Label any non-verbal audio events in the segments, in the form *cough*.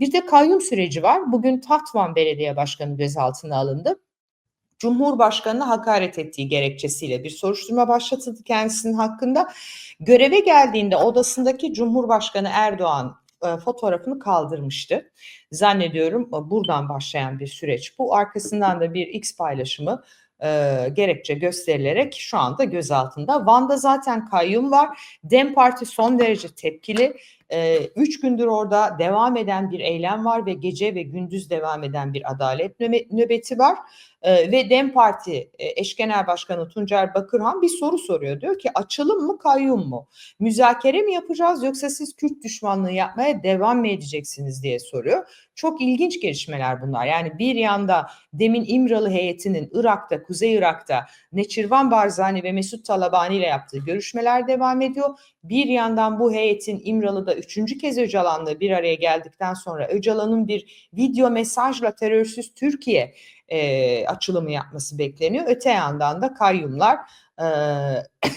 Bir de kayyum süreci var. Bugün Tatvan Belediye Başkanı gözaltına alındı. Cumhurbaşkanı'na hakaret ettiği gerekçesiyle bir soruşturma başlatıldı kendisinin hakkında. Göreve geldiğinde odasındaki Cumhurbaşkanı Erdoğan e, fotoğrafını kaldırmıştı. Zannediyorum e, buradan başlayan bir süreç bu. Arkasından da bir X paylaşımı e, gerekçe gösterilerek şu anda gözaltında. Van'da zaten kayyum var. Dem Parti son derece tepkili. E, üç gündür orada devam eden bir eylem var ve gece ve gündüz devam eden bir adalet nöbeti var. E, ve Dem Parti e, eş genel başkanı Tuncer Bakırhan bir soru soruyor. Diyor ki açılım mı kayyum mu? Müzakere mi yapacağız yoksa siz Kürt düşmanlığı yapmaya devam mı edeceksiniz diye soruyor. Çok ilginç gelişmeler bunlar. Yani bir yanda demin İmralı heyetinin Irak'ta, Kuzey Irak'ta Neçirvan Barzani ve Mesut Talabani ile yaptığı görüşmeler devam ediyor. Bir yandan bu heyetin İmralı'da üçüncü kez Öcalan'la bir araya geldikten sonra Öcalan'ın bir video mesajla terörsüz Türkiye e, açılımı yapması bekleniyor. Öte yandan da kayyumlar e,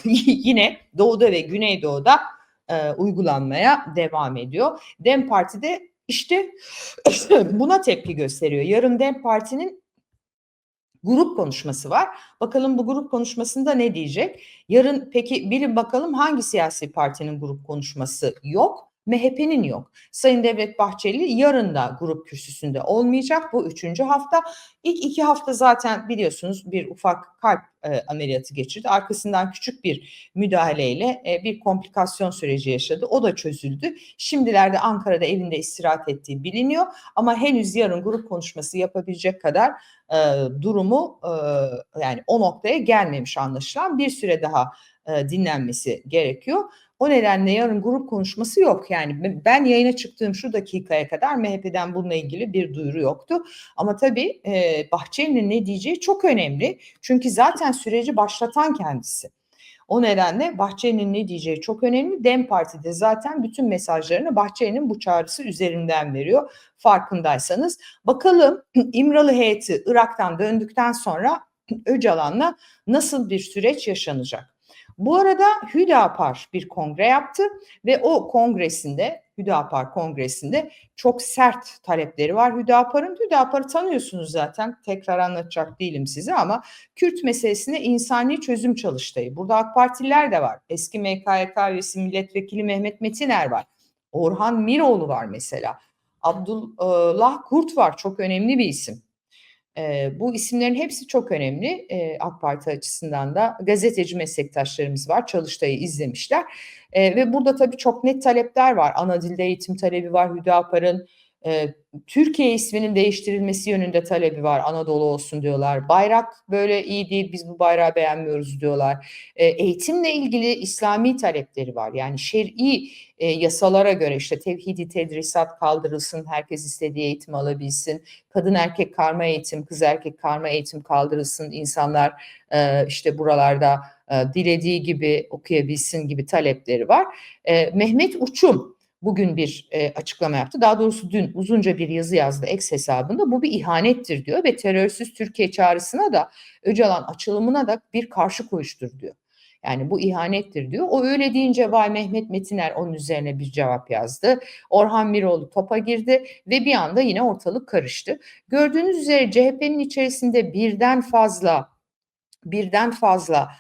*laughs* yine doğuda ve güneydoğuda e, uygulanmaya devam ediyor. Dem Parti de işte *laughs* buna tepki gösteriyor. Yarın Dem Parti'nin grup konuşması var. Bakalım bu grup konuşmasında ne diyecek? Yarın peki bilin bakalım hangi siyasi partinin grup konuşması yok? MHP'nin yok. Sayın Devlet Bahçeli yarın da grup kürsüsünde olmayacak. Bu üçüncü hafta. İlk iki hafta zaten biliyorsunuz bir ufak kalp e, ameliyatı geçirdi. Arkasından küçük bir müdahaleyle e, bir komplikasyon süreci yaşadı. O da çözüldü. Şimdilerde Ankara'da evinde istirahat ettiği biliniyor. Ama henüz yarın grup konuşması yapabilecek kadar e, durumu e, yani o noktaya gelmemiş anlaşılan. Bir süre daha e, dinlenmesi gerekiyor. O nedenle yarın grup konuşması yok. Yani ben yayına çıktığım şu dakikaya kadar MHP'den bununla ilgili bir duyuru yoktu. Ama tabii e, Bahçeli'nin ne diyeceği çok önemli. Çünkü zaten süreci başlatan kendisi. O nedenle Bahçeli'nin ne diyeceği çok önemli. Dem Parti'de zaten bütün mesajlarını Bahçeli'nin bu çağrısı üzerinden veriyor. Farkındaysanız. Bakalım *clears throat* İmralı heyeti Irak'tan döndükten sonra *clears throat* Öcalan'la nasıl bir süreç yaşanacak? Bu arada Hüdapar bir kongre yaptı ve o kongresinde Hüdapar kongresinde çok sert talepleri var Hüdapar'ın. Hüdapar'ı tanıyorsunuz zaten tekrar anlatacak değilim size ama Kürt meselesine insani çözüm çalıştayı. Burada AK Partililer de var. Eski MKYK üyesi milletvekili Mehmet Metiner var. Orhan Miroğlu var mesela. Abdullah Kurt var çok önemli bir isim. E, bu isimlerin hepsi çok önemli e, AK Parti açısından da. Gazeteci meslektaşlarımız var, Çalıştay'ı izlemişler. E, ve burada tabii çok net talepler var. Ana dilde eğitim talebi var Hüdapar'ın. Türkiye isminin değiştirilmesi yönünde talebi var. Anadolu olsun diyorlar. Bayrak böyle iyi değil, biz bu bayrağı beğenmiyoruz diyorlar. Eğitimle ilgili İslami talepleri var. Yani şer'i yasalara göre işte tevhidi tedrisat kaldırılsın, herkes istediği eğitim alabilsin. Kadın erkek karma eğitim, kız erkek karma eğitim kaldırılsın. İnsanlar işte buralarda dilediği gibi okuyabilsin gibi talepleri var. Mehmet Uçum bugün bir e, açıklama yaptı. Daha doğrusu dün uzunca bir yazı yazdı X hesabında. Bu bir ihanettir diyor ve terörsüz Türkiye çağrısına da Öcalan açılımına da bir karşı koyuştur diyor. Yani bu ihanettir diyor. O öyle deyince Vay Mehmet Metiner onun üzerine bir cevap yazdı. Orhan Miroğlu topa girdi ve bir anda yine ortalık karıştı. Gördüğünüz üzere CHP'nin içerisinde birden fazla birden fazla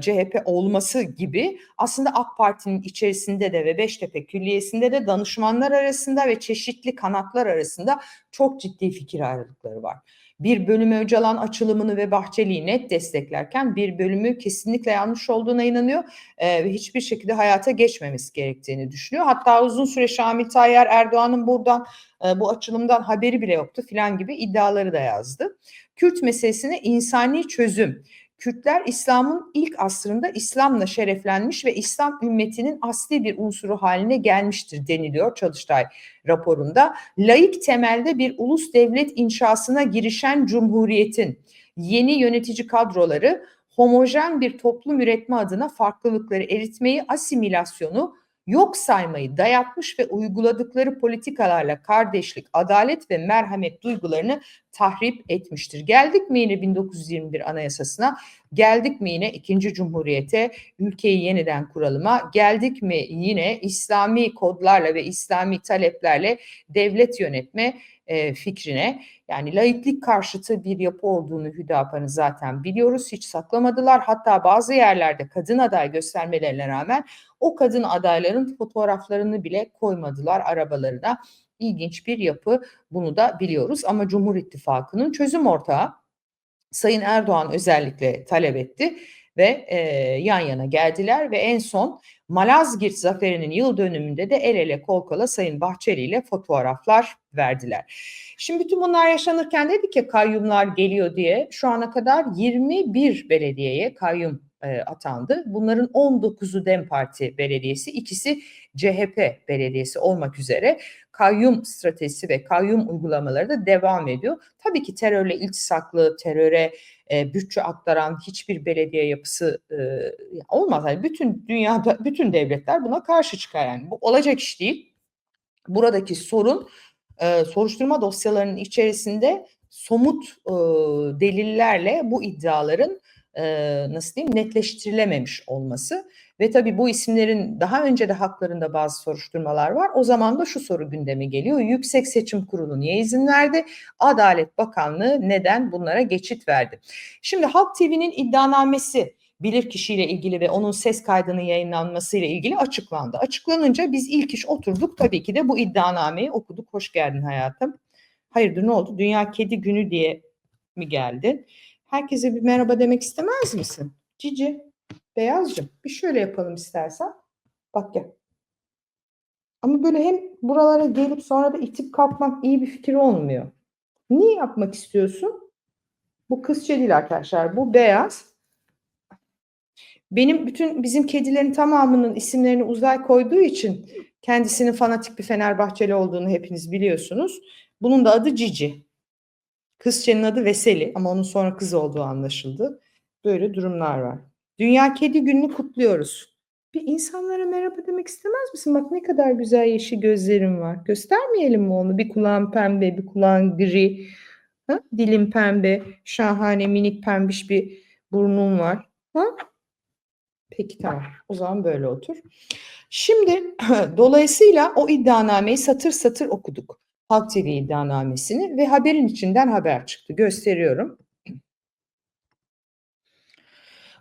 CHP olması gibi aslında AK Parti'nin içerisinde de ve Beştepe Külliyesi'nde de danışmanlar arasında ve çeşitli kanatlar arasında çok ciddi fikir ayrılıkları var. Bir bölümü Öcalan açılımını ve Bahçeli'yi net desteklerken bir bölümü kesinlikle yanlış olduğuna inanıyor ve hiçbir şekilde hayata geçmemesi gerektiğini düşünüyor. Hatta uzun süre Şamil Tayyar Erdoğan'ın buradan bu açılımdan haberi bile yoktu filan gibi iddiaları da yazdı. Kürt meselesine insani çözüm Kürtler İslam'ın ilk asrında İslam'la şereflenmiş ve İslam ümmetinin asli bir unsuru haline gelmiştir deniliyor Çalıştay raporunda. Laik temelde bir ulus devlet inşasına girişen cumhuriyetin yeni yönetici kadroları homojen bir toplum üretme adına farklılıkları eritmeyi, asimilasyonu yok saymayı dayatmış ve uyguladıkları politikalarla kardeşlik, adalet ve merhamet duygularını tahrip etmiştir. Geldik mi yine 1921 Anayasasına, geldik mi yine ikinci Cumhuriyete, ülkeyi yeniden kuralıma, geldik mi yine İslami kodlarla ve İslami taleplerle devlet yönetme e, fikrine yani laiklik karşıtı bir yapı olduğunu Hüdapar'ın zaten biliyoruz. Hiç saklamadılar. Hatta bazı yerlerde kadın aday göstermelerine rağmen o kadın adayların fotoğraflarını bile koymadılar arabalarına. İlginç bir yapı bunu da biliyoruz ama Cumhur İttifakı'nın çözüm ortağı Sayın Erdoğan özellikle talep etti ve e, yan yana geldiler ve en son Malazgirt zaferinin yıl dönümünde de el ele kol kola Sayın Bahçeli ile fotoğraflar verdiler. Şimdi bütün bunlar yaşanırken dedik ki kayyumlar geliyor diye şu ana kadar 21 belediyeye kayyum e, atandı. Bunların 19'u DEM Parti belediyesi, ikisi CHP belediyesi olmak üzere kayyum stratejisi ve kayyum uygulamaları da devam ediyor. Tabii ki terörle iltisaklı, teröre e, bütçe aktaran hiçbir belediye yapısı e, olmaz. Yani bütün dünyada, *laughs* bütün devletler buna karşı çıkar yani. Bu olacak iş değil. Buradaki sorun e, soruşturma dosyalarının içerisinde somut e, delillerle bu iddiaların e, nasıl diyeyim netleştirilememiş olması ve tabii bu isimlerin daha önce de haklarında bazı soruşturmalar var. O zaman da şu soru gündeme geliyor. Yüksek Seçim Kurulu niye izin verdi? Adalet Bakanlığı neden bunlara geçit verdi? Şimdi Halk TV'nin iddianamesi bilir kişiyle ilgili ve onun ses kaydının yayınlanmasıyla ilgili açıklandı. Açıklanınca biz ilk iş oturduk tabii ki de bu iddianameyi okuduk. Hoş geldin hayatım. Hayırdır ne oldu? Dünya Kedi Günü diye mi geldin? Herkese bir merhaba demek istemez misin? Cici, Beyazcığım bir şöyle yapalım istersen. Bak gel. Ama böyle hem buralara gelip sonra da itip kalkmak iyi bir fikir olmuyor. Niye yapmak istiyorsun? Bu kızça değil arkadaşlar. Bu beyaz. Benim bütün bizim kedilerin tamamının isimlerini uzay koyduğu için kendisinin fanatik bir Fenerbahçeli olduğunu hepiniz biliyorsunuz. Bunun da adı Cici. Kızçenin adı Veseli ama onun sonra kız olduğu anlaşıldı. Böyle durumlar var. Dünya Kedi Günü'nü kutluyoruz. Bir insanlara merhaba demek istemez misin? Bak ne kadar güzel yeşil gözlerim var. Göstermeyelim mi onu? Bir kulağın pembe, bir kulağın gri. Ha? Dilim pembe, şahane minik pembiş bir burnum var. Ha? Peki tamam. O zaman böyle otur. Şimdi *clears throat* dolayısıyla o iddianameyi satır satır okuduk. Halk TV iddianamesini ve haberin içinden haber çıktı. Gösteriyorum.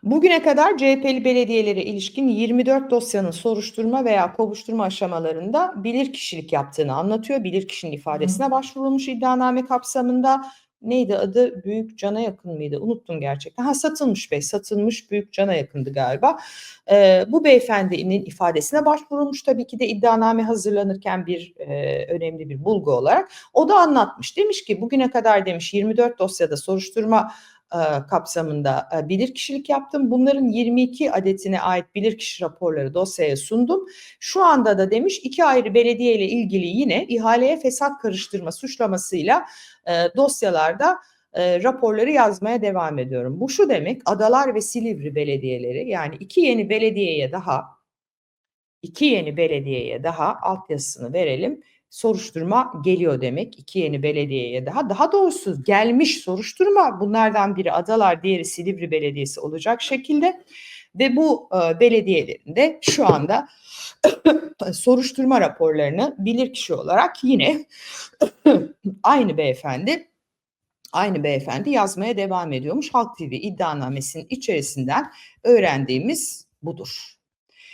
Bugüne kadar CHP'li belediyelere ilişkin 24 dosyanın soruşturma veya kovuşturma aşamalarında bilirkişilik yaptığını anlatıyor. Bilirkişinin ifadesine başvurulmuş iddianame kapsamında neydi adı? Büyük Cana Yakın mıydı? Unuttum gerçekten. Ha satılmış bey, satılmış Büyük Cana Yakındı galiba. Ee, bu beyefendinin ifadesine başvurulmuş tabii ki de iddianame hazırlanırken bir e, önemli bir bulgu olarak. O da anlatmış. Demiş ki bugüne kadar demiş 24 dosyada soruşturma e, kapsamında e, bilirkişilik yaptım. Bunların 22 adetine ait bilirkişi raporları dosyaya sundum. Şu anda da demiş iki ayrı belediye ile ilgili yine ihaleye fesat karıştırma suçlamasıyla e, dosyalarda e, raporları yazmaya devam ediyorum. Bu şu demek Adalar ve Silivri belediyeleri yani iki yeni belediyeye daha iki yeni belediyeye daha altyazısını verelim soruşturma geliyor demek. iki yeni belediyeye daha. Daha doğrusu gelmiş soruşturma bunlardan biri Adalar, diğeri Silivri Belediyesi olacak şekilde. Ve bu e, belediyelerin de şu anda *coughs* soruşturma raporlarını bilirkişi olarak yine *coughs* aynı beyefendi aynı beyefendi yazmaya devam ediyormuş. Halk TV iddianamesinin içerisinden öğrendiğimiz budur.